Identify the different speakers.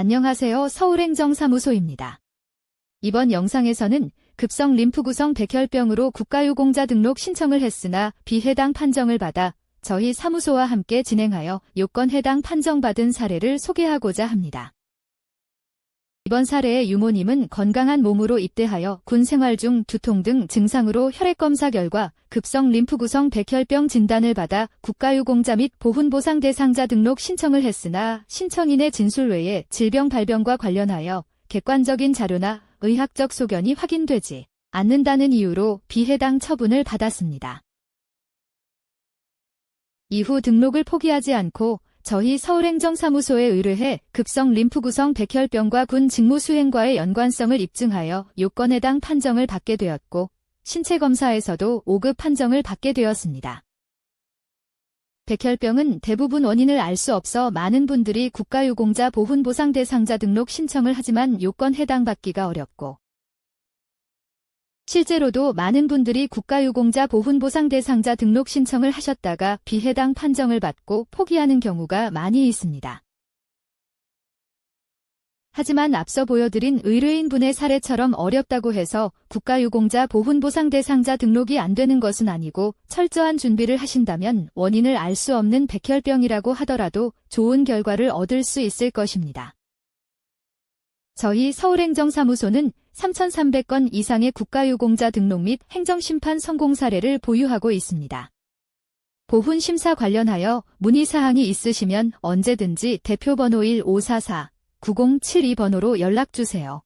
Speaker 1: 안녕하세요. 서울행정사무소입니다. 이번 영상에서는 급성 림프구성 백혈병으로 국가유공자 등록 신청을 했으나 비해당 판정을 받아 저희 사무소와 함께 진행하여 요건 해당 판정받은 사례를 소개하고자 합니다. 이번 사례의 유모님은 건강한 몸으로 입대하여 군 생활 중 두통 등 증상으로 혈액검사 결과 급성 림프구성 백혈병 진단을 받아 국가유공자 및 보훈보상 대상자 등록 신청을 했으나 신청인의 진술 외에 질병 발병과 관련하여 객관적인 자료나 의학적 소견이 확인되지 않는다는 이유로 비해당 처분을 받았습니다. 이후 등록을 포기하지 않고 저희 서울행정사무소에 의뢰해 급성 림프 구성 백혈병과 군 직무 수행과의 연관성을 입증하여 요건 해당 판정을 받게 되었고 신체 검사에서도 5급 판정을 받게 되었습니다. 백혈병은 대부분 원인을 알 수 없어 많은 분들이 국가유공자 보훈보상 대상자 등록 신청을 하지만 요건 해당받기가 어렵고 실제로도 많은 분들이 국가유공자 보훈보상 대상자 등록 신청을 하셨다가 비해당 판정을 받고 포기하는 경우가 많이 있습니다. 하지만 앞서 보여드린 의뢰인분의 사례처럼 어렵다고 해서 국가유공자 보훈보상 대상자 등록이 안 되는 것은 아니고 철저한 준비를 하신다면 원인을 알 수 없는 백혈병이라고 하더라도 좋은 결과를 얻을 수 있을 것입니다. 저희 서울행정사무소는 3,300건 이상의 국가유공자 등록 및 행정심판 성공 사례를 보유하고 있습니다. 보훈 심사 관련하여 문의 사항이 있으시면 언제든지 대표 번호 1544 9072번호로 연락 주세요.